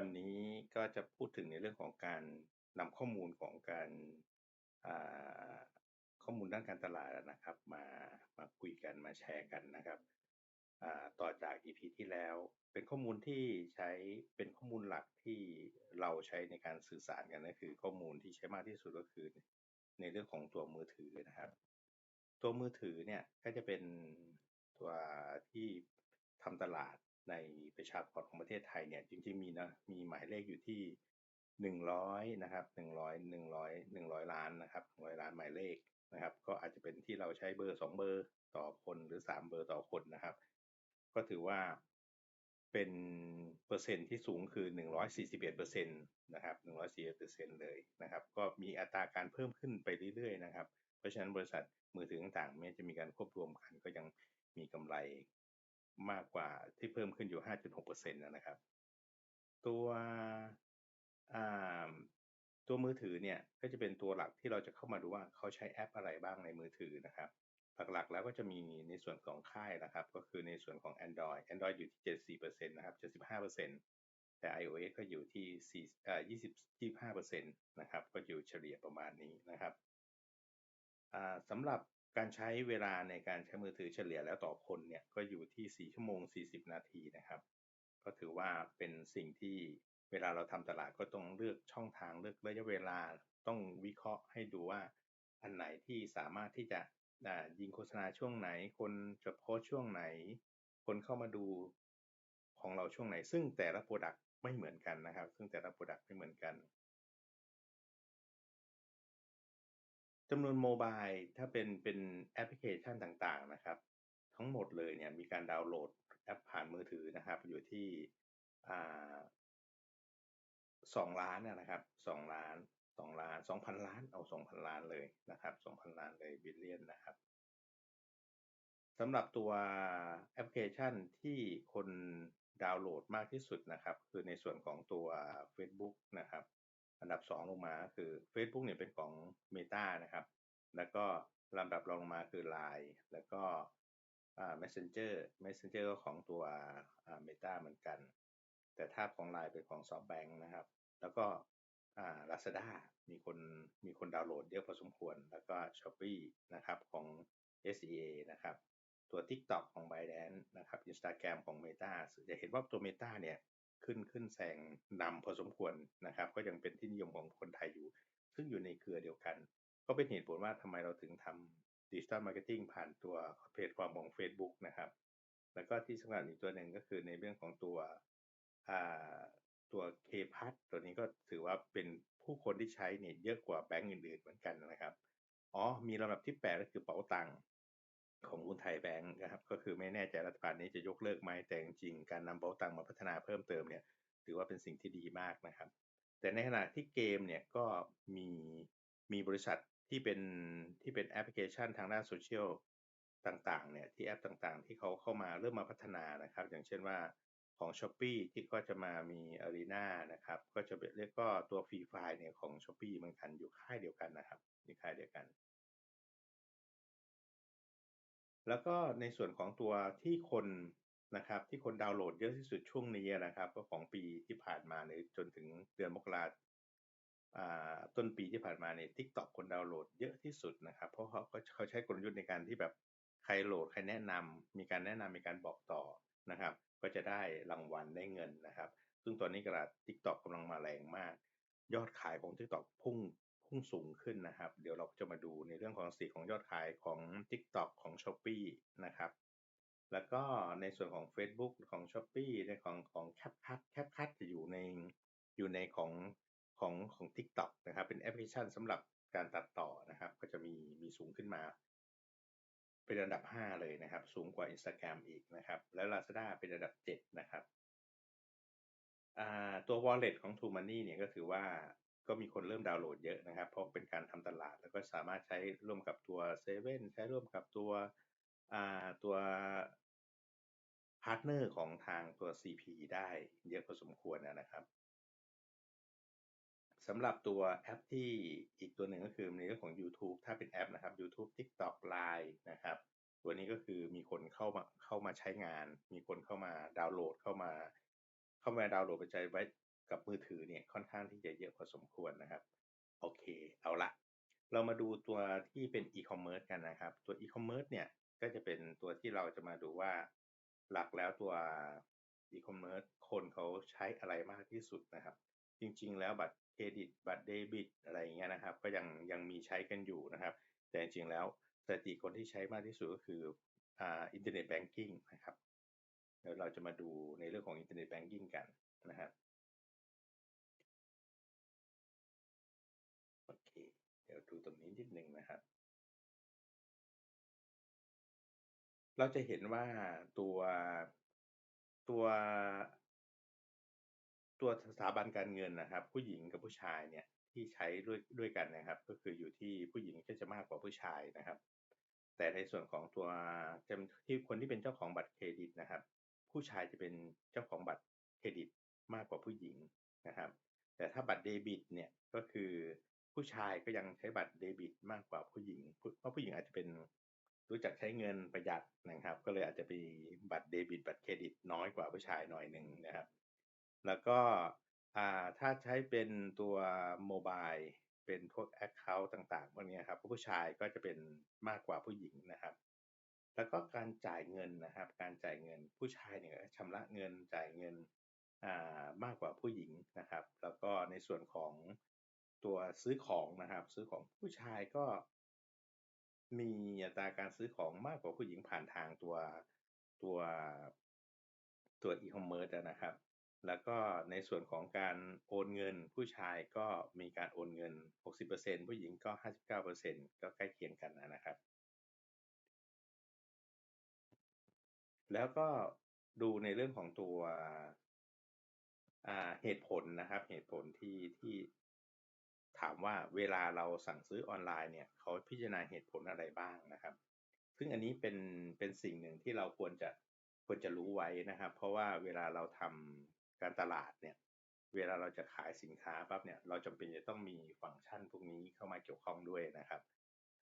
วันนี้ก็จะพูดถึงในเรื่องของการนำข้อมูลของการข้อมูลด้านการตลาดนะครับ มามาคุยกันมาแชร์กันนะครับต่อจาก EP ที่แล้วเป็นข้อมูลที่ใช้เป็นข้อมูลหลักที่เราใช้ในการสื่อสารกันก็คือ ข้อมูลที่ใช้มากที่สุดก็คือ ในเรื่องของตัวมือถือนะครับ ตัวมือถือเนี่ยก็จะเป็นตัวที่ทำตลาด ในประชากรของประเทศไทยเนี่ยจริงๆมีนะมีหมายเลขอยู่ที่หนึ่งร้อยนะครับหนึ่งร้อยหนึ่งร้อยหนึ่งร้อยล้านนะครับร้อยล้านหมายเลขนะครับ ก็อาจจะเป็นที่เราใช้เบอร์สองเบอร์ต่อคนหรือสามเบอร์ต่อคนนะครับ ก็ถือว่าเป็นเปอร์เซ็นที่สูงคือ 141เปอร์เซ็นต์นะครับ 141เปอร์เซ็นต์เลยนะครับ ก็มีอัตราการเพิ่มขึ้นไปเรื่อยๆนะครับ เพราะฉะนั้นบริษัทมือถือต่างๆแม้จะมีการควบรวมกัน ก็ มากกว่าที่เพิ่มขึ้นอยู่ 5.6%นะครับ ตัวตัวมือถือเนี่ยก็จะเป็นตัวหลักที่เราจะเข้ามาดูว่าเขาใช้แอปอะไรบ้างในมือถือนะครับ หลักๆแล้วก็จะมีในส่วนของค่ายนะครับ ก็คือในส่วนของ Android Android อยู่ที่ 74%นะครับ75%แต่ iOS ก็อยู่ที่4อ่อ20 25%นะครับ ก็อยู่เฉลี่ยประมาณนี้นะครับสำหรับ การใช้เวลาในการใช้มือถือเฉลี่ยแล้วต่อคนเนี่ยก็อยู่ที่ 4 ชั่วโมง 40 นาทีนะครับ ก็ถือว่าเป็นสิ่งที่เวลาเราทำตลาดก็ต้องเลือกช่องทางเลือกระยะเวลาต้องวิเคราะห์ให้ดูว่าอันไหนที่สามารถที่จะยิงโฆษณาช่วงไหน คนจะโพสช่วงไหน คนเข้ามาดูของเราช่วงไหน ซึ่งแต่ละโปรดักต์ไม่เหมือนกันนะครับ ซึ่งแต่ละโปรดักต์ไม่เหมือนกัน จำนวนโมบายถ้าเป็นเป็นแอปพลิเคชันต่างๆนะครับ ทั้งหมดเลยเนี่ยมีการดาวน์โหลดแอปผ่านมือถือนะครับ อยู่ที่สองล้านนะครับสองล้านสองล้านสองพันล้านเอาสองพันล้านเลยนะครับสองพันล้านเลยบิลเลียนนะครับสำหรับตัวแอปพลิเคชันที่คนดาวน์โหลดมากที่สุดนะครับ คือในส่วนของตัว Facebook นะครับ อันดับ 2 ลงมาคือ Facebook เนี่ยเป็นของ Meta นะครับ แล้วก็ลำดับรองลงมาคือ Line แล้วก็ Messenger Messenger ก็ของตัว Meta เหมือนกัน แต่ถ้าของ Line เป็นของ SoftBank นะครับ แล้วก็ Lazada มีคนมีคนดาวน์โหลดเยอะพอสมควร แล้วก็ Shopee นะครับของ SEA นะครับ ตัว TikTok ของ ByteDance นะครับ Instagram ของ Meta จะเห็นว่าตัว Meta เนี่ย ขึ้นขึ้นแซงนำพอสมควรนะครับ ก็ยังเป็นที่นิยมของคนไทยอยู่ ซึ่งอยู่ในเครือเดียวกัน ก็เป็นเหตุผลว่าทำไมเราถึงทำดิจิตอลมาร์เก็ตติ้งผ่านตัวเพจความของ Facebook นะครับ แล้วก็ที่สำคัญอีกตัวหนึ่งก็คือในเรื่องของตัวตัวเคพัทตัวนี้ก็ถือว่าเป็นผู้คนที่ใช้เนี่ยเยอะกว่าแบงก์อื่นๆเหมือนกันนะครับ อ๋อ มีลำดับที่แปดก็คือเป๋าตังค์ ของคุณไทยแบงค์นะครับ ก็คือไม่แน่ใจรัฐบาลนี้จะยกเลิกไหมแต่จริงๆการนำเป๋าตังมาพัฒนาเพิ่มเติมเนี่ย ถือว่าเป็นสิ่งที่ดีมากนะครับ แต่ในขณะที่เกมเนี่ยก็มีมีบริษัทที่เป็นที่เป็นแอปพลิเคชันทางด้านโซเชียลต่างๆเนี่ยที่แอปต่างๆ ที่เขาเข้ามาเริ่มมาพัฒนานะครับ อย่างเช่นว่าของ s h อ p e e ที่ก็จะมามี Arena นะครับ ก็จะเรียกก็ตัวฟรีไฟล์เนี่ยของ s h อ p e e เหมือนกันอยู่ค่ายเดียวกันนะครับอยู่ค่ายเดียวกัน แล้วก็ในส่วนของตัวที่คนนะครับที่คนดาวน์โหลดเยอะที่สุดช่วงนี้นะครับก็ของปีที่ผ่านมาในจนถึงเดือนมกราต้นปีที่ผ่านมาเนี่ยทิกตอกคนดาวน์โหลดเยอะที่สุดนะครับ เพราะเขาก็เขาใช้กลยุทธ์ในการที่แบบใครโหลดใครแนะนำมีการแนะนำมีการบอกต่อนะครับ ก็จะได้รางวัลได้เงินนะครับ ซึ่งตอนนี้กระดาษทิกตอกกำลังมาแรงมาก ยอดขายของทิกตอกพุ่ง พุ่งสูงขึ้นนะครับ เดี๋ยวเราจะมาดูในเรื่องของสีของยอดขายของ TikTok ของ s h อ p e e นะครับ แล้วก็ในส่วนของ Facebook ของ s h อ p e e ในของของ CapCut CapCut จะอยู่ในอยู่ในของของของ TikTok นะครับ เป็นแอปพลิเคชันสำหรับการตัดต่อนะครับ ก็จะมีมีสูงขึ้นมาเป็นอันดับ 5 เลยนะครับ สูงกว่า Instagram อีกนะครับ แล้ว Lazada เป็นอันดับ 7 นะครับตัว wallet ของ True Money เนี่ยก็ถือว่า ก็มีคนเริ่มดาวน์โหลดเยอะนะครับ เพราะเป็นการทำตลาด แล้วก็สามารถใช้ร่วมกับตัวเซเว่นใช้ร่วมกับตัวตัวพาร์ทเนอร์ของทางตัว CP ได้เยอะพอสมควรนะครับสำหรับตัวแอปที่อีกตัวหนึ่งก็คือในเรื่องของ YouTube ถ้าเป็นแอปนะครับ YouTube TikTok Line นะครับ ตัวนี้ก็คือมีคนเข้ามาเข้ามาใช้งาน มีคนเข้ามาดาวน์โหลดเข้ามา เข้ามาดาวน์โหลดไปใช้ไว้ กับมือถือเนี่ยค่อนข้างที่จะเยอะพอสมควรนะครับ โอเค เอาละเรามาดูตัวที่เป็นอีคอมเมิร์ซกันนะครับ ตัวอีคอมเมิร์ซเนี่ยก็จะเป็นตัวที่เราจะมาดูว่าหลักแล้วตัวอีคอมเมิร์ซคนเขาใช้อะไรมากที่สุดนะครับ จริงๆ แล้วบัตรเครดิตบัตรเดบิตอะไรเงี้ยนะครับ ก็ยังยังมีใช้กันอยู่นะครับ แต่จริงๆแล้วสถิติคนที่ใช้มากที่สุดก็คืออ่าอินเทอร์เน็ตแบงกิ้งนะครับเดี๋ยวเราจะมาดูในเรื่องของอินเทอร์เน็ตแบงกิ้งกันนะครับ ดูตรงนี้นิดนึงนะครับ เราจะเห็นว่าตัวตัวตัวสถาบันการเงินนะครับ ผู้หญิงกับผู้ชายเนี่ยที่ใช้ด้วยด้วยกันนะครับ ก็คืออยู่ที่ผู้หญิงก็จะมากกว่าผู้ชายนะครับ แต่ในส่วนของตัวจำที่คนที่เป็นเจ้าของบัตรเครดิตนะครับ ผู้ชายจะเป็นเจ้าของบัตรเครดิตมากกว่าผู้หญิงนะครับ แต่ถ้าบัตรเดบิตเนี่ยก็คือ ผู้ชายก็ยังใช้บัตรเดบิตมากกว่าผู้หญิง เพราะผู้หญิงอาจจะเป็นรู้จักใช้เงินประหยัดนะครับ ก็เลยอาจจะมีบัตรเดบิต บัตรเครดิตน้อยกว่าผู้ชายหน่อยหนึ่งนะครับ แล้วก็ถ้าใช้เป็นตัวโมบายเป็นพวก Account ต่างๆพวกนี้ครับผู้ชายก็จะเป็นมากกว่าผู้หญิงนะครับ แล้วก็การจ่ายเงินนะครับ การจ่ายเงินผู้ชายเนี่ยชำระเงินจ่ายเงินมากกว่าผู้หญิงนะครับ แล้วก็ในส่วนของ ตัวซื้อของนะครับ ซื้อของผู้ชายก็ มีอัตราการซื้อของมากกว่าผู้หญิงผ่านทางตัวตัวตัวอีคอมเมิร์ซนะครับ แล้วก็ในส่วนของการโอนเงิน ผู้ชายก็มีการโอนเงิน 60%ผู้หญิงก็ 59%ก็ใกล้เคียงกันนะครับ แล้วก็ดูในเรื่องของตัวเหตุผลนะครับ เหตุผลที่ที่ ถามว่าเวลาเราสั่งซื้อออนไลน์เนี่ยเขาพิจารณาเหตุผลอะไรบ้างนะครับ ซึ่งอันนี้เป็นเป็นสิ่งหนึ่งที่เราควรจะควรจะรู้ไว้นะครับ เพราะว่าเวลาเราทำการตลาดเนี่ยเวลาเราจะขายสินค้าปั๊บเนี่ยเราจำเป็นจะต้องมีฟังก์ชันพวกนี้เข้ามาเกี่ยวข้องด้วยนะครับ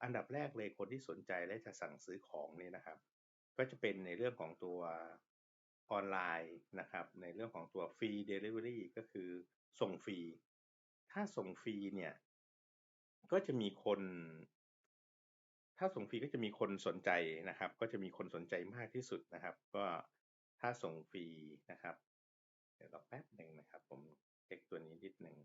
อันดับแรกเลยคนที่สนใจและจะสั่งซื้อของเนี่ยนะครับ ก็จะเป็นในเรื่องของตัวออนไลน์นะครับ ในเรื่องของตัวฟรีเดลิเวอรี่ก็คือส่งฟรี ถ้าส่งฟรีเนี่ย ก็จะมีคน ถ้าส่งฟรีก็จะมีคนสนใจนะครับ ก็จะมีคนสนใจมากที่สุดนะครับ ก็ถ้าส่งฟรีนะครับ เดี๋ยวรอแป๊บหนึ่งนะครับ ผมเช็คตัวนี้นิดหนึ่ง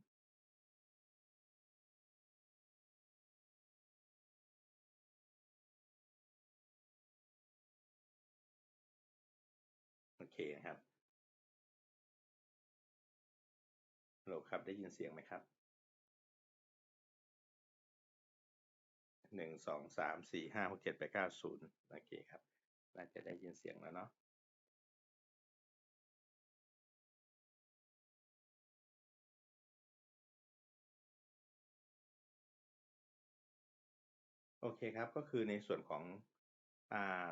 โอเคนะครับ โหลครับ ได้ยินเสียงไหมครับหนึ่งสองสามสี่ห้าหกเจ็ดแปดเก้าศูนย์โอเคครับ น่าจะได้ยินเสียงแล้วเนาะโอเคครับ ก็คือในส่วนของ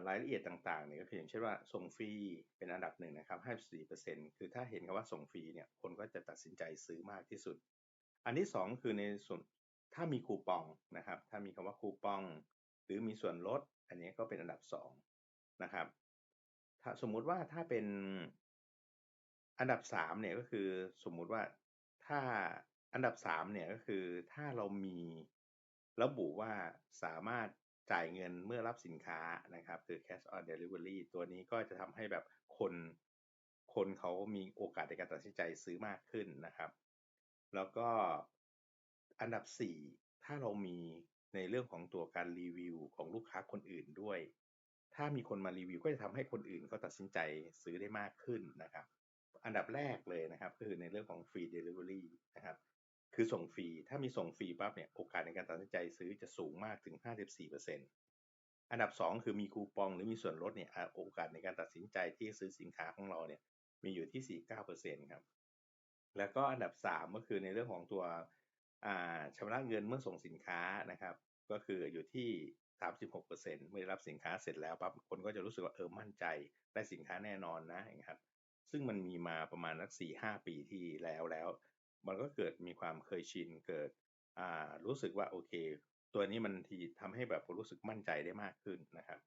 รายละเอียดต่างๆเนี่ยก็คืออย่างเช่นว่าส่งฟรีเป็นอันดับหนึ่งนะครับ54%คือถ้าเห็นคำว่าส่งฟรีเนี่ยคนก็จะตัดสินใจซื้อมากที่สุด อันที่ 2 คือในส่วนถ้ามีคูปองนะครับ ถ้ามีคำว่าคูปอง หรือมีส่วนลด อันนี้ก็เป็นอันดับ2นะครับถ้าสมมุติว่าถ้าเป็นอันดับ3เนี่ยก็คือสมมุติว่าถ้าอันดับ3เนี่ยก็คือถ้าเรามีระบุว่าสามารถ จ่ายเงินเมื่อรับสินค้านะครับคือ cash on delivery ตัวนี้ก็จะทำให้แบบคนคนเขามีโอกาสในการตัดสินใจซื้อมากขึ้นนะครับ แล้วก็อันดับ 4 ถ้าเรามีในเรื่องของตัวการรีวิวของลูกค้าคนอื่นด้วย ถ้ามีคนมารีวิวก็จะทำให้คนอื่นก็ตัดสินใจซื้อได้มากขึ้นนะครับ อันดับแรกเลยนะครับก็คือในเรื่องของฟรีเดลิเวอรี่นะครับ คือส่งฟรี ถ้ามีส่งฟรีปั๊บเนี่ยโอกาสในการตัดสินใจซื้อจะสูงมากถึง 54%อันดับ 2 คือมีคูปองหรือมีส่วนลดเนี่ยโอกาสในการตัดสินใจที่ซื้อสินค้าของเราเนี่ยมีอยู่ที่ 49%ครับ แล้วก็อันดับ 3 ก็คือในเรื่องของตัวชำระเงินเมื่อส่งสินค้านะครับ ก็คืออยู่ที่ 36%เมื่อรับสินค้าเสร็จแล้วปั๊บคนก็จะรู้สึกว่าเออมั่นใจได้สินค้าแน่นอนนะครับซึ่งมันมีมาประมาณสักสี่ห้าปีที่แล้วแล้ว มันก็เกิดมีความเคยชินเกิดรู้สึกว่าโอเค ตัวนี้มันที่ทำให้แบบรู้สึกมั่นใจได้มากขึ้นนะครับ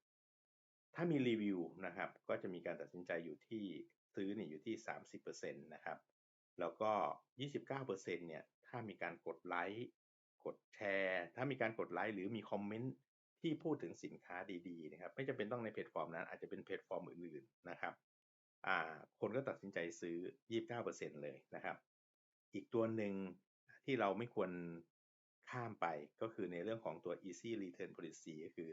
ถ้ามีรีวิวนะครับ ก็จะมีการตัดสินใจอยู่ที่ซื้อเนี่ยอยู่ที่ 30%นะครับ แล้วก็ 29%เนี่ยถ้ามีการกดไลค์กดแชร์ ถ้ามีการกดไลค์หรือมีคอมเมนต์ที่พูดถึงสินค้าดีๆนะครับ ไม่จำเป็นต้องในแพลตฟอร์มนั้น อาจจะเป็นแพลตฟอร์มอื่นๆนะครับ อ่า คนก็ตัดสินใจซื้อ 29%เลยนะครับ อีกตัวหนึ่งที่เราไม่ควรข้ามไปก็คือในเรื่องของตัว easy return policy ก็คือ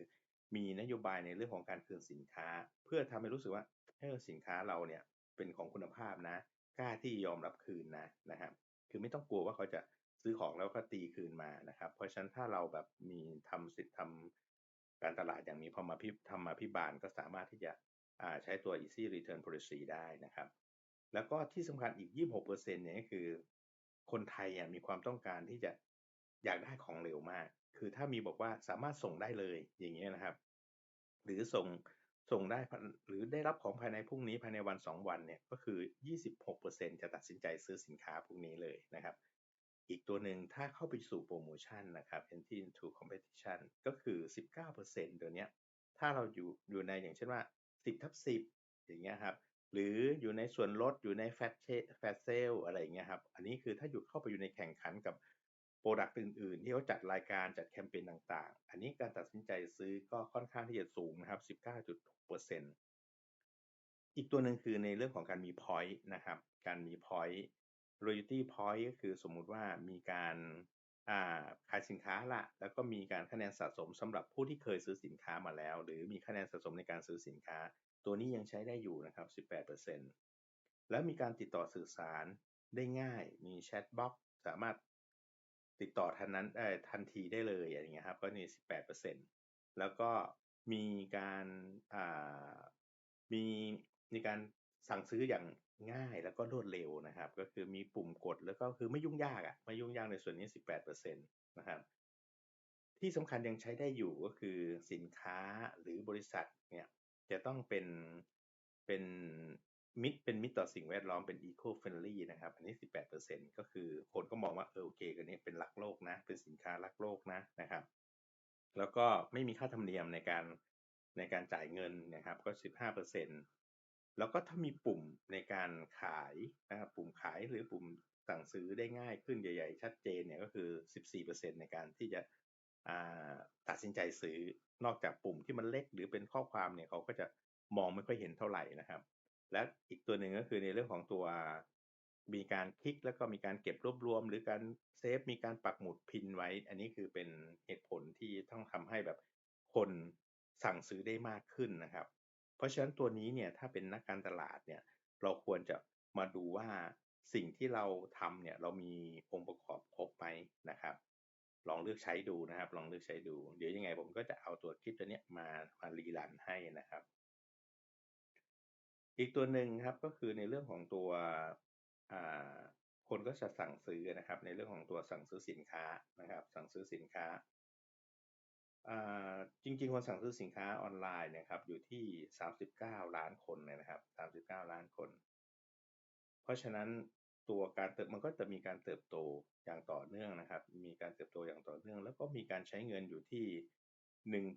มีนโยบายในเรื่องของการคืนสินค้า เพื่อทำให้รู้สึกว่าเออสินค้าเราเนี่ยเป็นของคุณภาพนะ กล้าที่ยอมรับคืนนะนะครับคือไม่ต้องกลัวว่าเขาจะซื้อของแล้วก็ตีคืนมานะครับ เพราะฉะนั้นถ้าเราแบบมีทำสิทธิ์ทำการตลาดอย่างมีพอมาพิทำมาพิบาลก็สามารถที่จะใช้ตัว easy return policy ได้นะครับ แล้วก็ที่สำคัญอีก 26%เนี่ยก็คือ คนไทยมีความต้องการที่จะอยากได้ของเร็วมาก คือถ้ามีบอกว่าสามารถส่งได้เลยอย่างเงี้ยนะครับ หรือส่งส่งได้หรือได้รับของภายในพรุ่งนี้ภายในวัน 2 วันเนี่ยก็คือ 26%จะตัดสินใจซื้อสินค้าพวกนี้เลยนะครับ อีกตัวหนึ่งถ้าเข้าไปสู่โปรโมชั่นนะครับ entry into competition ก็คือ 19%เดี๋ยวนี้ถ้าเราอยู่อยู่ในอย่างเช่นว่า 10ทับ10 อย่างเงี้ยครับ หรืออยู่ในส่วนลดอยู่ในแฟชแฟชเซลอะไรอย่างเงี้ยครับอันนี้คือถ้าอยู่เข้าไปอยู่ในแข่งขันกับโปรดักต์อื่นๆ ที่เขาจัดรายการจัดแคมเปญต่างๆ อันนี้การตัดสินใจซื้อก็ค่อนข้างที่จะสูงนะครับ 19.6%อีกตัวหนึ่งคือในเรื่องของการมี point นะครับ การมี point royalty point ก็คือสมมุติว่ามีการขายสินค้าละแล้วก็มีการคะแนนสะสมสำหรับผู้ที่เคยซื้อสินค้ามาแล้ว หรือมีคะแนนสะสมในการซื้อสินค้า ตัวนี้ยังใช้ได้อยู่นะครับ 18%แล้วมีการติดต่อสื่อสารได้ง่าย มีแชทบ็อกสามารถติดต่อทันนั้นทันทีได้เลยอย่างเงี้ยครับ ก็นี่ 18%แล้วก็มีการมีมีการสั่งซื้ออย่างง่ายแล้วก็รวดเร็วนะครับ ก็คือมีปุ่มกดแล้วก็คือไม่ยุ่งยากอะ่ะไม่ยุ่งยากในส่วนนี้ 18%นะครับที่สำคัญยังใช้ได้อยู่ก็คือสินค้าหรือบริษัทเนี่ย จะต้องเป็นเป็นมิตรเป็นมิตรต่อสิ่งแวดล้อมเป็น eco friendly นะครับ อันนี้ 18%ก็คือคนก็มองว่าเออโอเคกันนี้เป็นรักโลกนะ เป็นสินค้ารักโลกนะนะครับ แล้วก็ไม่มีค่าธรรมเนียมในการในการจ่ายเงินนะครับก็ 15%แล้วก็ถ้ามีปุ่มในการขายนะครับปุ่มขายหรือปุ่มสั่งซื้อได้ง่ายขึ้นใหญ่ ๆ ชัดเจนเนี่ยก็คือ 14%ในการที่จะ ตัดสินใจซื้อนอกจากปุ่มที่มันเล็กหรือเป็นข้อความเนี่ยเขาก็จะมองไม่ค่อยเห็นเท่าไหร่นะครับ และอีกตัวหนึ่งก็คือในเรื่องของตัวมีการคลิกแล้วก็มีการเก็บรวบรวม หรือการเซฟมีการปักหมุดพินไว้ อันนี้คือเป็นเหตุผลที่ต้องทำให้แบบคนสั่งซื้อได้มากขึ้นนะครับ เพราะฉะนั้นตัวนี้เนี่ยถ้าเป็นนักการตลาดเนี่ยเราควรจะมาดูว่าสิ่งที่เราทำเนี่ยเรามีองค์ประกอบครบไหมนะครับ ลองเลือกใช้ดูนะครับ ลองเลือกใช้ดู เดี๋ยวยังไงผมก็จะเอาตัวคลิปตัวนี้มามารีลันให้นะครับ อีกตัวหนึ่งครับก็คือในเรื่องของตัวคนก็จะสั่งซื้อนะครับ ในเรื่องของตัวสั่งซื้อสินค้านะครับ สั่งซื้อสินค้าจริงๆ คนสั่งซื้อสินค้าออนไลน์นะครับอยู่ที่ 39 ล้านคนนะครับ 39 ล้านคน เพราะฉะนั้น ตัวการเติบมันก็จะมีการเติบโตอย่างต่อเนื่องนะครับ มีการเติบโตอย่างต่อเนื่อง แล้วก็มีการใช้เงินอยู่ที่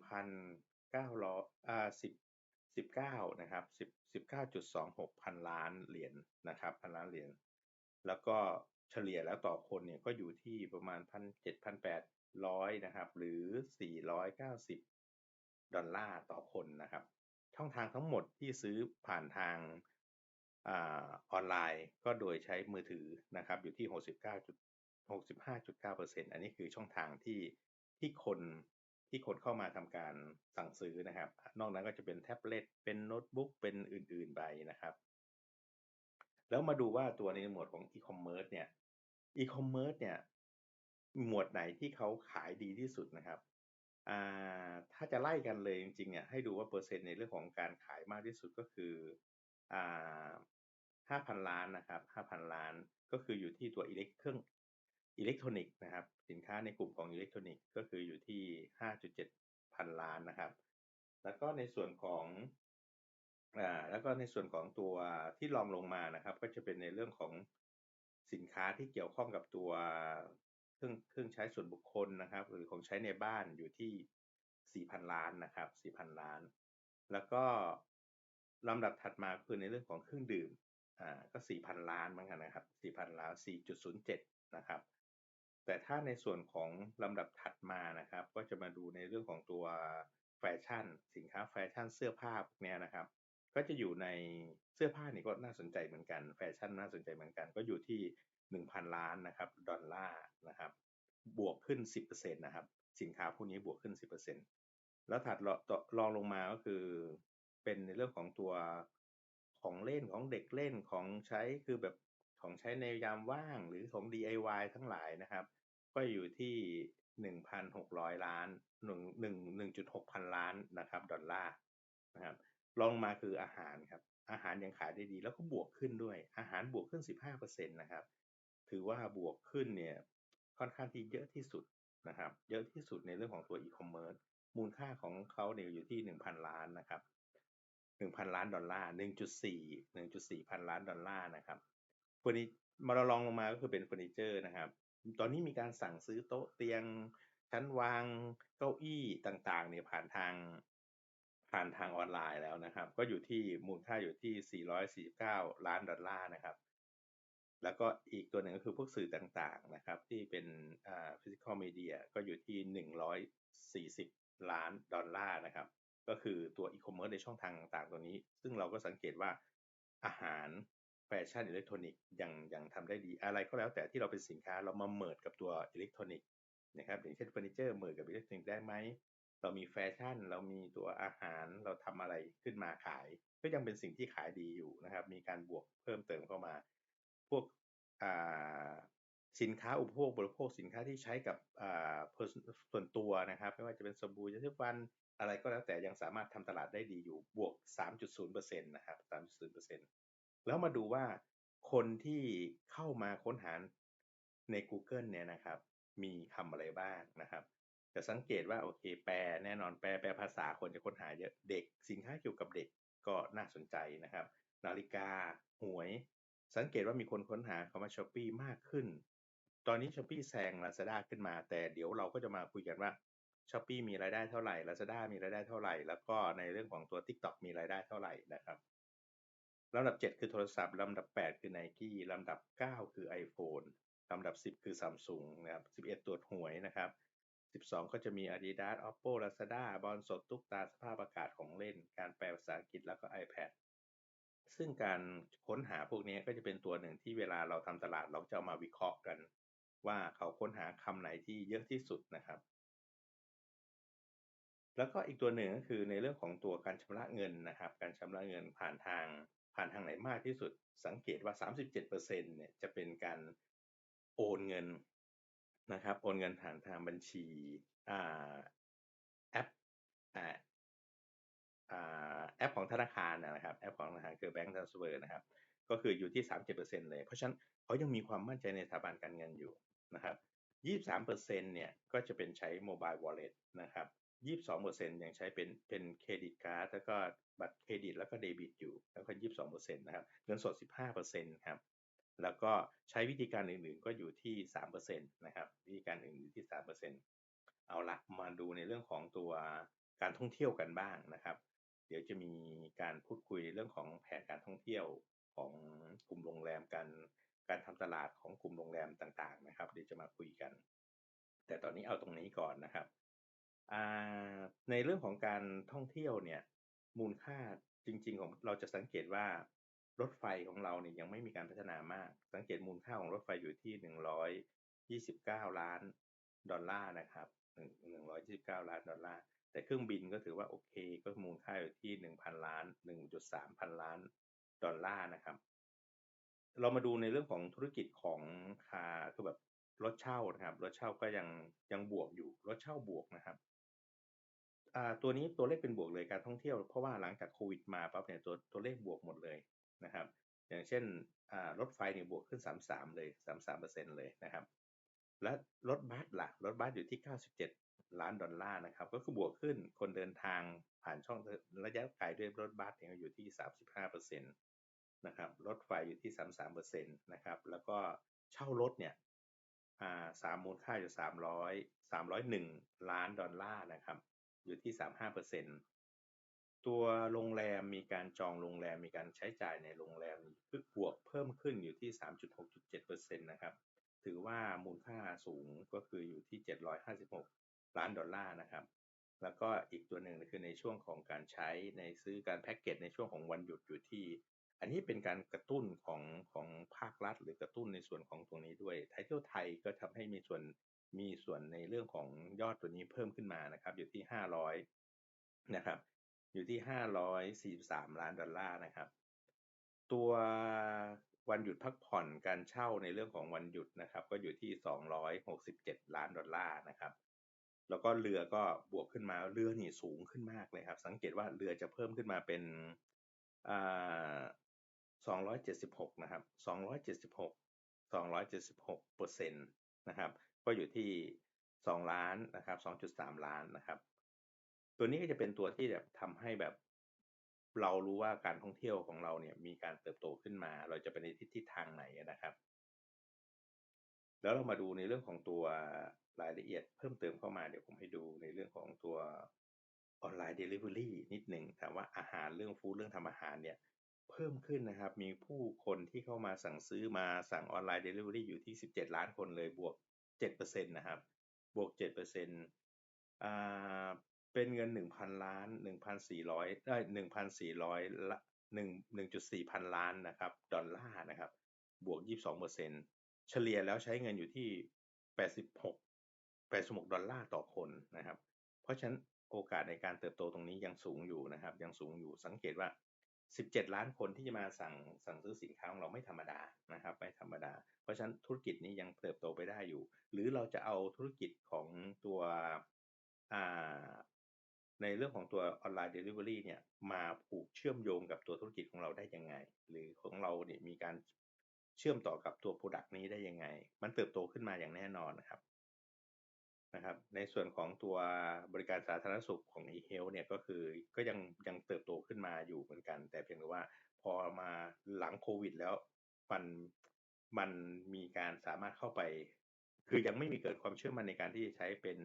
1,900อ่า10 19นะครับ10 19.26พันล้านเหรียญนนะครับพันล้านเหรียญแล้วก็เฉลี่ยแล้วต่อคนเนี่ยก็อยู่ที่ประมาณพันเจ็ดพันแปดร้อยนะครับ หรือ490ดอลลาร์ต่อคนนะครับ ช่องทางทั้งหมดที่ซื้อผ่านทาง ออนไลน์ก็โดยใช้มือถือนะครับอยู่ที่ 69 65.9%อันนี้คือช่องทางที่ที่คนที่คนเข้ามาทำการสั่งซื้อนะครับ นอกนั้นก็จะเป็นแท็บเล็ตเป็นโน้ตบุ๊กเป็นอื่นๆไปนะครับ แล้วมาดูว่าตัวในหมวดของอีคอมเมิร์ซเนี่ยอีคอมเมิร์ซเนี่ยหมวดไหนที่เขาขายดีที่สุดนะครับถ้าจะไล่กันเลยจริงๆเนี่ยให้ดูว่าเปอร์เซ็นต์ในเรื่องของการขายมากที่สุดก็คือ ห้าพันล้านนะครับห้าพันล้าน ก็คืออยู่ที่ตัวอิเล็กเครื่องอิเล็กทรอนิกส์นะครับ สินค้าในกลุ่มของอิเล็กทรอนิกส์ก็คืออยู่ที่5.7พันล้านนะครับ แล้วก็ในส่วนของอ่าแล้วก็ในส่วนของตัวที่รองลงมานะครับ ก็จะเป็นในเรื่องของสินค้าที่เกี่ยวข้องกับตัวเครื่องเครื่องใช้ส่วนบุคคลนะครับ หรือของใช้ในบ้านอยู่ที่ 4,000 ล้านนะครับ 4,000 ล้าน แล้วก็ ลำดับถัดมาคือในเรื่องของเครื่องดื่มอ่าก็ 4,000 ล้านเหมือนกันนะครับ 4,000 ล้าน 4.07 นะครับ แต่ถ้าในส่วนของลำดับถัดมานะครับ ก็จะมาดูในเรื่องของตัวแฟชั่น สินค้าแฟชั่นเสื้อผ้าพวกนี้นะครับ ก็จะอยู่ในเสื้อผ้านี่ก็น่าสนใจเหมือนกัน แฟชั่นน่าสนใจเหมือนกัน ก็อยู่ที่ 1,000 ล้านนะครับ ดอลลาร์นะครับ บวกขึ้น 10%นะครับ สินค้าพวกนี้บวกขึ้น 10%แล้วถัดรองลงมาก็คือ เป็นในเรื่องของตัวของเล่นของเด็กเล่นของใช้คือแบบของใช้ในยามว่างหรือของ DIY ทั้งหลายนะครับ ก็อยู่ที่ 1,600 ล้าน1 1 1.6 พันล้านนะครับดอลลาร์นะครับลองมาคืออาหารครับ อาหารยังขายได้ดีแล้วก็บวกขึ้นด้วย อาหารบวกขึ้น 15%นะครับ ถือว่าบวกขึ้นเนี่ยค่อนข้างที่เยอะที่สุดนะครับ เยอะที่สุดในเรื่องของตัวอีคอมเมิร์ซมูลค่าของเขาเนี่ยอยู่ที่ 1,000 ล้านนะครับ 1,000 ล้านดอลลาร์ 1.4 1.4 พันล้านดอลลาร์นะครับเฟอร์นิมาเราลองลงมาก็คือเป็นเฟอร์นิเจอร์นะครับ ตอนนี้มีการสั่งซื้อโต๊ะเตียง ชั้นวางเก้าอี้ต่างๆเนี่ยผ่านทางผ่านทางออนไลน์แล้วนะครับ ก็อยู่ที่มูลค่าอยู่ที่ 449 ล้านดอลลาร์นะครับ แล้วก็อีกตัวหนึ่งก็คือพวกสื่อต่างๆนะครับ ที่เป็นอ่าฟิสิกอลมีเดียก็อยู่ที่ 140 ล้านดอลลาร์นะครับ ก็คือตัวอีคอมเมิร์ซในช่องทางต่างๆตัวนี้ ซึ่งเราก็สังเกตว่าอาหารแฟชั่นอิเล็กทรอนิกส์ยังยังทำได้ดีอะไรก็แล้วแต่ที่เราเป็นสินค้าเรามาเมิร์ดกับตัวอิเล็กทรอนิกส์นะครับอย่างเช่นเฟอร์นิเจอร์เมิร์ดกับอิเล็กทรอนิกส์ได้ไหมเรามีแฟชั่น เรามีตัวอาหารเราทำอะไรขึ้นมาขาย ก็ยังเป็นสิ่งที่ขายดีอยู่นะครับ มีการบวกเพิ่มเติมเข้ามา พวกสินค้าอุปโภคบริโภคสินค้าที่ใช้กับส่วนตัวนะครับ ไม่ว่าจะเป็นสบู่ยาสีฟัน อะไรก็แล้วแต่ยังสามารถทำตลาดได้ดีอยู่บวก 3.0%นะครับ 3.0%แล้วมาดูว่าคนที่เข้ามาค้นหาใน Google เนี่ยนะครับ มีคำอะไรบ้างนะครับจะสังเกตว่าโอเค แปลแน่นอนแปลแปลภาษาคนจะค้นหาเยอะเด็ก สินค้าเกี่ยวกับเด็กก็น่าสนใจนะครับ นาฬิกา หวย สังเกตว่ามีคนค้นหาคำว่าช้อปปีมากขึ้น ตอนนี้ช้อปปีแซงลาซาด้าขึ้นมา แต่เดี๋ยวเราก็จะมาคุยกันว่า ช้อปปีมีรายได้เท่าไหร่ Lazada มีรายได้เท่าไหร่ แล้วก็ในเรื่องของตัว TikTok มีรายได้เท่าไหร่นะครับลำดับ 7 คือโทรศัพท์ ลำดับ 8 คือ Nike ลำดับ 9 คือ iPhone ลำดับ 10 คือ Samsung นะครับ11 ตรวจหวยนะครับ 12 ก็จะมี Adidas Oppo Lazada บอลสดตุ๊กตาสภาพอากาศของเล่น การแปลภาษาอังกฤษแล้วก็ iPad ซึ่งการค้นหาพวกนี้ก็จะเป็นตัวหนึ่งที่เวลาเราทำตลาดเราจะเอามาวิเคราะห์กัน ว่าเขาค้นหาคำไหนที่เยอะที่สุดนะครับ แล้วก็อีกตัวหนึ่งก็คือในเรื่องของตัวการชำระเงินนะครับ การชำระเงินผ่านทางผ่านทางไหนมากที่สุด สังเกตว่า 37%เนี่ยจะเป็นการโอนเงินนะครับ โอนเงินผ่านทางบัญชีแอปแอปของธนาคารนะครับ แอปของธนาคารคือ Bank Transfer นะครับ ก็คืออยู่ที่ 37%เลย เพราะฉะนั้นเขายังมีความมั่นใจในสถาบันการเงินอยู่นะครับ 23%เนี่ยก็จะเป็นใช้โมบาย Wallet นะครับ ยี่สิบสองเปอร์เซ็นยังใช้เป็นเป็นเครดิตการ์ดแล้วก็บัตรเครดิตแล้วก็เดบิตอยู่แล้วก็ยี่สิบสองเปอร์เซ็นต์นะครับเงินสดสิบห้าเปอร์เซ็นต์ครับแล้วก็ใช้วิธีการอื่นๆก็อยู่ที่สามเปอร์เซ็นต์นะครับวิธีการอื่นอยู่ที่สามเปอร์เซ็นต์เอาละมาดูในเรื่องของตัวการท่องเที่ยวกันบ้างนะครับ เดี๋ยวจะมีการพูดคุยเรื่องของแผนการท่องเที่ยวของกลุ่มโรงแรมกัน การทำตลาดของกลุ่มโรงแรมต่างๆนะครับ เดี๋ยวจะมาคุยกัน แต่ตอนนี้เอาตรงนี้ก่อนนะครับ ในเรื่องของการท่องเที่ยวเนี่ยมูลค่าจริง ๆ ของเราจะสังเกตว่ารถไฟของเราเนี่ยยังไม่มีการพัฒนามาก สังเกตมูลค่าของรถไฟอยู่ที่หนึ่งร้อยยี่สิบเก้าล้านดอลลาร์นะครับหนึ่งหนึ่งร้อยยี่สิบเก้าล้านดอลลาร์ แต่เครื่องบินก็ถือว่าโอเค ก็มูลค่าอยู่ที่หนึ่งพันล้านหนึ่งจุดสามพันล้านดอลลาร์นะครับ เรามาดูในเรื่องของธุรกิจของคาคือแบบรถเช่านะครับ รถเช่าก็ยังยังบวกอยู่ รถเช่าบวกนะครับ ตัวนี้ตัวเลขเป็นบวกเลยการท่องเที่ยว เพราะว่าหลังจากโควิดมาปั๊บเนี่ยตัวตัวเลขบวกหมดเลยนะครับ อย่างเช่นรถไฟเนี่ยบวกขึ้น 33 เลย 33%เลยนะครับ และรถบัสล่ะรถบัสอยู่ที่ 97 ล้านดอลลาร์นะครับ ก็คือบวกขึ้นคนเดินทางผ่านช่องระยะไกลด้วยรถบัสเนี่ยอยู่ที่ 35%นะครับ รถไฟอยู่ที่ 33%นะครับ แล้วก็เช่ารถเนี่ยอ่าสามมูลค่าอยู่ 300 301 ล้านดอลลาร์นะครับ อยู่ที่ 35%เปอร์เซ็นต์ตัวโรงแรมมีการจองโรงแรมมีการใช้จ่ายในโรงแรมบวกเพิ่มขึ้นอยู่ที่ 3.6.7%นะครับถือว่ามูลค่าสูงก็คืออยู่ที่ 756 ล้านดอลลาร์นะครับ แล้วก็อีกตัวหนึ่งคือในช่วงของการใช้ในซื้อการแพ็กเกจในช่วงของวันหยุดอยู่ที่ อันนี้เป็นการกระตุ้นของของภาครัฐ หรือกระตุ้นในส่วนของตรงนี้ด้วยไทยเที่ยวไทยก็ทำให้มีส่วน มีส่วนในเรื่องของยอดตัวนี้เพิ่มขึ้นมานะครับอยู่ที่ 500 นะครับ อยู่ที่ 543 ล้านดอลลาร์นะครับ ตัววันหยุดพักผ่อนการเช่าในเรื่องของวันหยุดนะครับ ก็อยู่ที่ 267 ล้านดอลลาร์นะครับ แล้วก็เรือก็บวกขึ้นมาเรือนี่สูงขึ้นมากเลยครับ สังเกตว่าเรือจะเพิ่มขึ้นมาเป็นอ่า276 นะครับ 276 276เปอร์เซ็นต์นะครับ ก็อยู่ที่ 2 ล้านนะครับ 2.3 ล้านนะครับ ตัวนี้ก็จะเป็นตัวที่แบบทำให้แบบเรารู้ว่าการท่องเที่ยวของเราเนี่ยมีการเติบโตขึ้นมา เราจะไปในทิศทิศทางไหนนะครับ แล้วเรามาดูในเรื่องของตัวรายละเอียดเพิ่มเติมเข้ามาเดี๋ยวผมให้ดูในเรื่องของตัวออนไลน์เดลิเวอรี่นิดหนึ่งถามว่าอาหารเรื่องฟู้ดเรื่องทำอาหารเนี่ยเพิ่มขึ้นนะครับ มีผู้คนที่เข้ามาสั่งซื้อมาสั่งออนไลน์เดลิเวอรี่อยู่ที่ 17 ล้านคนเลยบวก 7%นะครับ บวก 7%อ่า เป็นเงิน 1,000 ล้าน 1,400ได้1,400ละ1 1.4 พันล้านนะครับ ดอลลาร์นะครับ บวก 22เปอร์เซ็นเฉลี่ยแล้วใช้เงินอยู่ที่ 86 86 ดอลลาร์ต่อคนนะครับ เพราะฉะนั้นโอกาสในการเติบโตตรงนี้ยังสูงอยู่นะครับ ยังสูงอยู่สังเกตว่า 17 ล้านคนที่จะมาสั่งสั่งซื้อสินค้าของเราไม่ธรรมดานะครับไม่ธรรมดา เพราะฉะนั้นธุรกิจนี้ยังเติบโตไปได้อยู่ หรือเราจะเอาธุรกิจของตัวในเรื่องของตัวออนไลน์เดลิเวอรี่เนี่ยมาผูกเชื่อมโยงกับตัวธุรกิจของเราได้ยังไง หรือของเราเนี่ยมีการเชื่อมต่อกับตัวโปรดักต์นี้ได้ยังไง มันเติบโตขึ้นมาอย่างแน่นอนนะครับ นะครับในส่วนของตัวบริการสาธารณสุขของ e-health เนี่ยก็คือก็ยังยังเติบโตขึ้นมาอยู่เหมือนกัน แต่เพียงแต่ว่าพอมาหลังโควิดแล้วมันมันมีการสามารถเข้าไป คือยังไม่มีเกิดความเชื่อมั่นในการที่จะใช้เป็น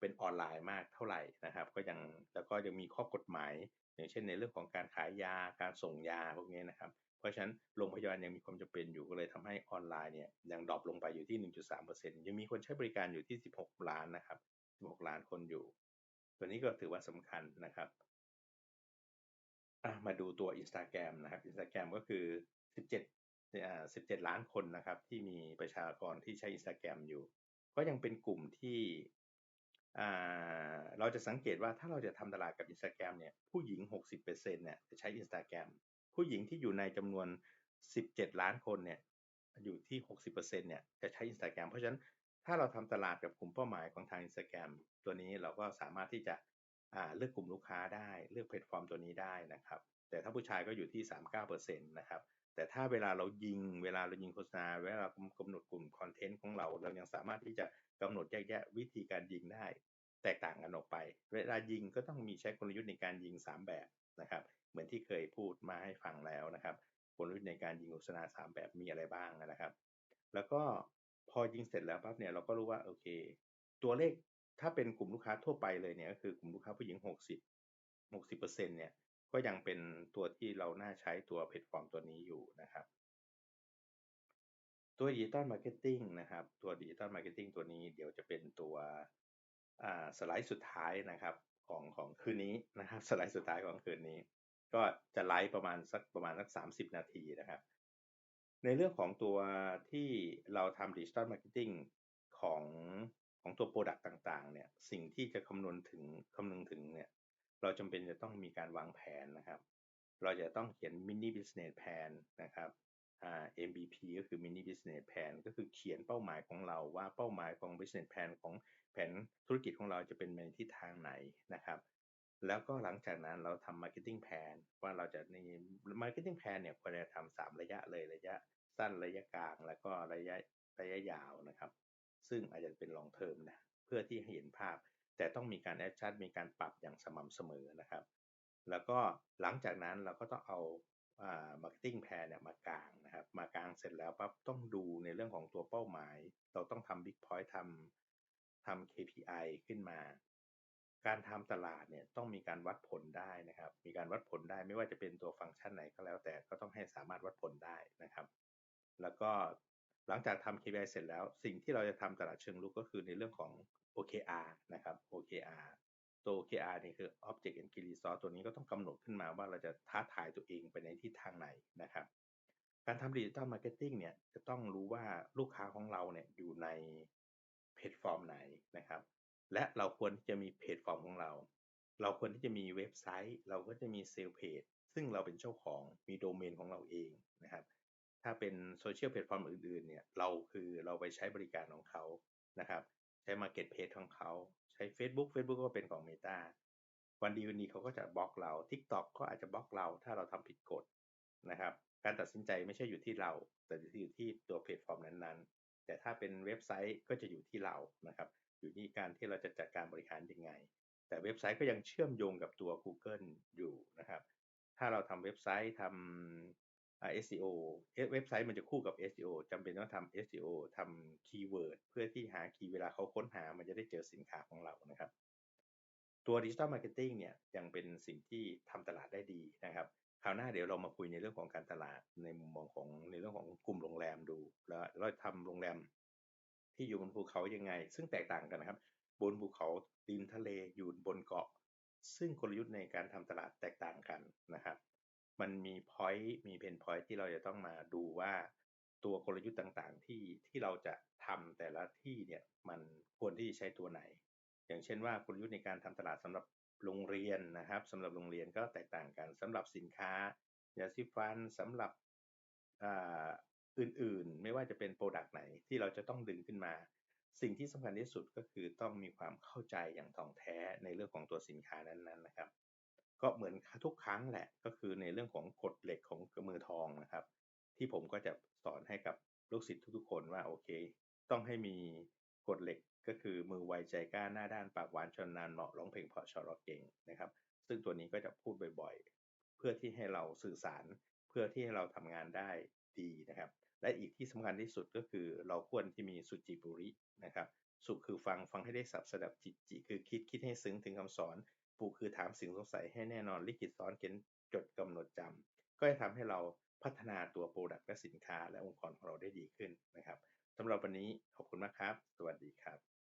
เป็นออนไลน์มากเท่าไหร่นะครับ ก็ยังแล้วก็ยังมีข้อกฎหมาย อย่างเช่นในเรื่องของการขายยาการส่งยาพวกนี้นะครับ ราะฉะนั้นโรงพยาบาลยังมีความจำเป็นอยู่ก็เลยทำให้ออนไลน์เนี่ยยังดรอปลงไปอยู่ที่ 1.3%ยังมีคนใช้บริการอยู่ที่ 16 ล้านนะครับ 16 ล้านคนอยู่ ตัวนี้ก็ถือว่าสำคัญนะครับมาดูตัว Instagram นะครับ Instagram ก็คือ 17อ่า17 ล้านคนนะครับ ที่มีประชากรที่ใช้ Instagram อยู่ ก็ยังเป็นกลุ่มที่เราจะสังเกตว่าถ้าเราจะทำตลาดกับ Instagram เนี่ยผู้หญิง 60%เนี่ยจะใช้ Instagram ผู้หญิงที่อยู่ในจำนวน 17 ล้านคนเนี่ยอยู่ที่ 60%เนี่ยจะใช้ Instagram เพราะฉะนั้นถ้าเราทำตลาดกับกลุ่มเป้าหมายของทาง Instagram ตัวนี้เราก็สามารถที่จะเลือกกลุ่มลูกค้าได้เลือกแพลตฟอร์มตัวนี้ได้นะครับ แต่ถ้าผู้ชายก็อยู่ที่ 39%นะครับแต่ถ้าเวลาเรายิงเวลาเรายิงโฆษณาเวลาเรากำหนดกลุ่มคอนเทนต์ของเราเรายังสามารถที่จะกำหนดแยกแยะวิธีการยิงได้ แตกต่างกันออกไป เวลายิงก็ต้องมีใช้กลยุทธ์ในการยิง 3 แบบ นะครับ เหมือนที่เคยพูดมาให้ฟังแล้วนะครับกลยุทธ์ในการยิงโฆษณา3 แบบมีอะไรบ้างนะครับ แล้วก็พอยิงเสร็จแล้วปั๊บเนี่ยเราก็รู้ว่าโอเค ตัวเลขถ้าเป็นกลุ่มลูกค้าทั่วไปเลยเนี่ยก็คือกลุ่มลูกค้าผู้หญิง 60 60%เนี่ยก็ยังเป็นตัวที่เราน่าใช้ตัวแพลตฟอร์มตัวนี้อยู่นะครับ ตัวดิจิตอลมาร์เก็ตติ้งนะครับตัวดิจิตอลมาร์เก็ตติ้งตัวนี้เดี๋ยวจะเป็นตัวสไลด์สุดท้ายนะครับ ของของคืนนี้นะครับสไลด์สุดท้ายของคืนนี้ ก็จะไลฟ์ประมาณสักประมาณสัก30นาทีนะครับ ในเรื่องของตัวที่เราทำดิจิตอลมาร์เก็ตติ้งของของตัวโปรดักต์ต่างๆเนี่ยสิ่งที่จะคำนวณถึงคำนึงถึงเนี่ยเราจำเป็นจะต้องมีการวางแผนนะครับ เราจะต้องเขียน mini business plan นะครับ MBP ก็คือ mini business plan ก็คือเขียนเป้าหมายของเราว่าเป้าหมายของ business plan ของ แผนธุรกิจของเราจะเป็นในทิศทางไหนนะครับ แล้วก็หลังจากนั้นเราทำ marketing plan ว่าเราจะใน marketing plan เนี่ยควรจะทำสามระยะเลยระยะสั้นระยะกลางแล้วก็ระยะระยะยาวนะครับ ซึ่งอาจจะเป็น long term นะเพื่อที่ให้เห็นภาพ แต่ต้องมีการแอดชัดมีการปรับอย่างสม่ำเสมอนะครับ แล้วก็หลังจากนั้นเราก็ต้องเอาอ่า marketing plan เนี่ยมากางนะครับ มากางเสร็จแล้วปั๊บต้องดูในเรื่องของตัวเป้าหมาย เราต้องทำ big point ทำท ทำ KPI ขึ้นมา การทำตลาดเนี่ยต้องมีการวัดผลได้นะครับ มีการวัดผลได้ไม่ว่าจะเป็นตัวฟังก์ชันไหนก็แล้วแต่ก็ต้องให้สามารถวัดผลได้นะครับ แล้วก็หลังจากทำ KPI เสร็จแล้ว สิ่งที่เราจะทำตลาดเชิงลุกก็คือในเรื่องของ OKR นะครับ OKR ตัว OKR นี่คือ Object and Key Resource ตัวนี้ก็ต้องกำหนดขึ้นมาว่าเราจะท้าทายตัวเองไปในทิศทางไหนนะครับ การทำดิจิตอลมาร์เก็ตติ้งเนี่ยจะต้องรู้ว่าลูกค้าของเราเนี่ยอยู่ใน ลตฟอร์มไหนนะครับ และเราควรที่จะมีเพจฟอร์มของเรา เราควรที่จะมีเว็บไซต์ เราก็จะมีเซลล์เพจซึ่งเราเป็นเจ้าของมีโดเมนของเราเองนะครับ ถ้าเป็นโซเชียลแพลตฟอร์มอื่นๆเนี่ยเราคือเราไปใช้บริการของเขานะครับ ใช้มาเก็ตเพจของเขาใช้ Facebook Facebook ก็เป็นของ Meta วันดีวันนี้เขาก็จะบล็อกเรา TikTok ก็อาจจะบล็อกเราถ้าเราทำผิดกฎนะครับ การตัดสินใจไม่ใช่อยู่ที่เรา แต่อยู่ที่ตัวแพลตฟอร์มนั้นๆ แต่ถ้าเป็นเว็บไซต์ก็จะอยู่ที่เรานะครับ อยู่ที่การที่เราจะจัดการบริการยังไง แต่เว็บไซต์ก็ยังเชื่อมโยงกับตัว Google อยู่นะครับ ถ้าเราทำเว็บไซต์ทำ SEO เว็บไซต์มันจะคู่กับ SEO จำเป็นต้องทำ SEO ทำคีย์เวิร์ดเพื่อที่หาคีย์เวลาเขาค้นหามันจะได้เจอสินค้าของเรานะครับ ตัวดิจิ t a ลมาร์เก็ตติ้งเนี่ยยังเป็นสิ่งที่ทำตลาดได้ดีนะครับ คราวหน้าเดี๋ยวเรามาคุยในเรื่องของการตลาดในมุมมองของในเรื่องของกลุ่มโรงแรมดู แล้วเราทำโรงแรมที่อยู่บนภูเขายังไง ซึ่งแตกต่างกันนะครับ บนภูเขาดินทะเลอยู่บนเกาะ ซึ่งกลยุทธ์ในการทำตลาดแตกต่างกันนะครับ มันมีพอยต์มีเพนพอยต์ที่เราจะต้องมาดูว่าตัวกลยุทธ์ต่างๆ ที่ที่เราจะทำแต่ละที่เนี่ยมันควรที่จะใช้ตัวไหน อย่างเช่นว่ากลยุทธ์ในการทำตลาดสำหรับ โรงเรียนนะครับสำหรับโรงเรียนก็แตกต่างกันสำหรับสินค้ายาซิฟันสำหรับอื่นๆ ไม่ว่าจะเป็นโปรดักต์ไหนที่เราจะต้องดึงขึ้นมา สิ่งที่สำคัญที่สุดก็คือต้องมีความเข้าใจอย่างท่องแท้ในเรื่องของตัวสินค้านั้นๆนะครับ ก็เหมือนทุกครั้งแหละก็คือในเรื่องของกฎเหล็กของมือทองนะครับ ที่ผมก็จะสอนให้กับลูกศิษย์ทุกๆ คนว่าโอเค ต้องให้มีกฎเหล็ก ก็คือมือไวใจกล้าหน้าด้านปากหวานชนนานเหมาะร้องเพลงเพราะชอรอเก่งนะครับ ซึ่งตัวนี้ก็จะพูดบ่อยๆ เพื่อที่ให้เราสื่อสาร เพื่อที่ให้เราทำงานได้ดีนะครับ และอีกที่สำคัญที่สุดก็คือเราควรที่มีสุจิบุรินะครับ สุคือฟังฟังให้ได้สับสดับจิตจิคือคิดคิดให้ซึ้งถึงคำสอนปูคือถามสิ่งสงสัยให้แน่นอนลิขิตซ้อนเขียนจดกำหนดจำก็จะทำให้เราพัฒนาตัวโปรดักต์และสินค้าและองค์กรของเราได้ดีขึ้นนะครับสำหรับวันนี้ขอบคุณมากครับ สวัสดีครับ